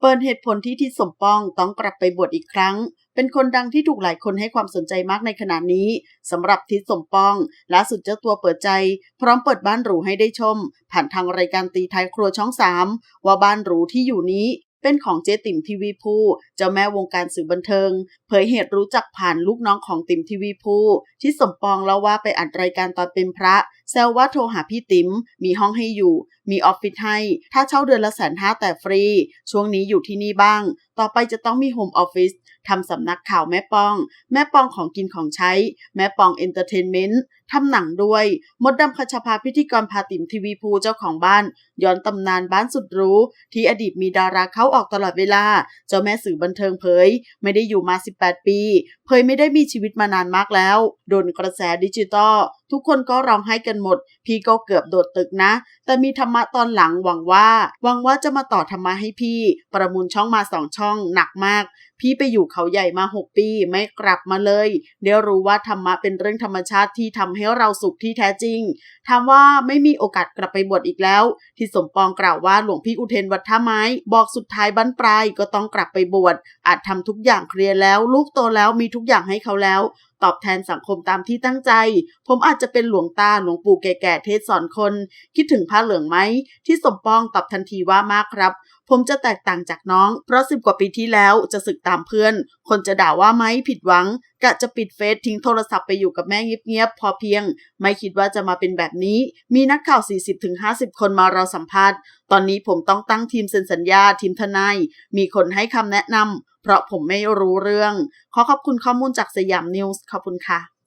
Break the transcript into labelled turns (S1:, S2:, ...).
S1: เปิดเหตุผลที่ทิศสมปองต้องกลับไปบวชอีกครั้ง เป็นคนดังที่ถูกหลายคนให้ความสนใจมากในขณะนี้สำหรับทิศสมปองล่าสุดเจ้าตัวเปิดใจ พร้อมเปิดบ้านหรูให้ได้ชม ผ่านทางรายการตีไทยครัวช่องสามว่าบ้านหรูที่อยู่นี้เป็นของเจ๊ติ๋มทีวีภูเจ้าแม่วงการสื่อบันเทิง เผยเหตุรู้จักผ่านลูกน้องของติ๋มทีวีภูที่สมปองเล่าว่าไปอัดรายการตอนเป็นพระ แซวว่าโทรหาพี่ติ๋มมีห้องให้อยู่ มีออฟฟิศให้ ถ้าเช่าเดือนละแสนห้าแต่ฟรี ช่วงนี้อยู่ที่นี่บ้าง ต่อไปจะต้องมีโฮมออฟฟิศทำสำนักข่าวแม่ปอง แม่ปองของกินของใช้ แม่ปองเอนเตอร์เทนเมนต์ทำหนังด้วย มดดำคชาภาพิธีกรพาติ๋มทีวีภูเจ้าของบ้าน ย้อนตำนานบ้านสุดรู้ ที่อดีตมีดาราเข้าออกตลอดเวลา เจ้าแม่สื่อบันเทิงเผย ไม่ได้อยู่มา 18 ปี เผยไม่ได้มีชีวิตมานานมากแล้ว โดนกระแสดิจิตอลทุกคนก็ร้องไห้กันหมด พี่ก็เกือบโดดตึกนะ แต่มีธรรมะตอนหลังหวังว่าหวังว่าจะมาต่อธรรมะให้พี่ ประมูลช่องมาสองช่องหนักมาก พี่ไปอยู่เขาใหญ่มา6ปีไม่กลับมาเลย เดี๋ยวรู้ว่าธรรมะเป็นเรื่องธรรมชาติที่ทำให้เราสุขที่แท้จริง ถามว่าไม่มีโอกาสกลับไปบวชอีกแล้ว ที่สมปองกล่าวว่าหลวงพี่อุเทนวัดท่าไม้ บอกสุดท้ายบั้นปลายก็ต้องกลับไปบวชอาจทำทุกอย่างเคลียร์แล้ว ลูกโตแล้วมีทุกอย่างให้เขาแล้ว ตอบแทนสังคมตามที่ตั้งใจ ผมอาจจะเป็นหลวงตาหลวงปู่แก่ๆเทศสอนคน คิดถึงผ้าเหลืองไหม ที่สมปองตอบทันทีว่ามากครับ ผมจะแตกต่างจากน้อง เพราะสิบกว่าปีที่แล้วจะศึกตามเพื่อน คนจะด่าว่าไหมผิดหวัง กะจะปิดเฟซทิ้งโทรศัพท์ไปอยู่กับแม่เงียบๆพอเพียง ไม่คิดว่าจะมาเป็นแบบนี้ มีนักข่าว 40-50 คนมารอสัมภาษณ์ ตอนนี้ผมต้องตั้งทีมเซ็นสัญญาทีมทนาย มีคนให้คำแนะนำ เพราะผมไม่รู้เรื่อง ขอขอบคุณข้อมูลจากสยามนิวส์ขอบคุณค่ะ